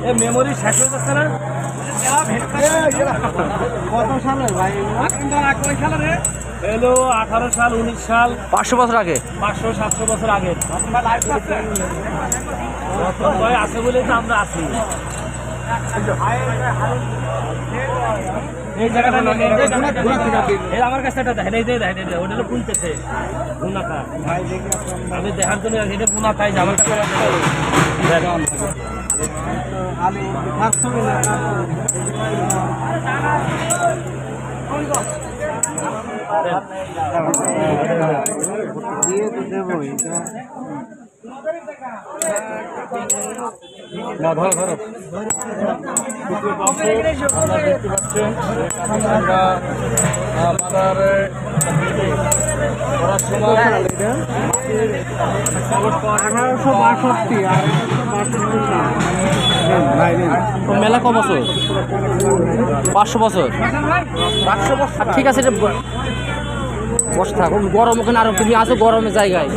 এ memory শেষ হয়ে যাচ্ছে না? কত সালে ভাই? এলো আঠারো সাল উনিশ সাল। পাঁচশো বছর আগে? পাঁচশো সাতশো বছর আগে। আছে। বলেই তো আমরা আছি। এই জায়গাটা এই জায়গাটা নিয়ে- এই আমার কাছে একটা দেখেন এই যে দেখেন এই যে ওটা খুলতেছে আমি দেখার জন্য আমার কাছে দিয়ে তো দেবো না ধরো ধরো আপনারা দেখতে পাচ্ছেন আমরা আমাদের করার সময় আঠারোশো বাষট্টি। আর তো মেলা ক বছর? পাঁচশো বছর। পাঁচশো বছর ঠিক আছে, এটা বসে থাক গরম ওখানে আরও, তুমি আসো গরমের জায়গায়।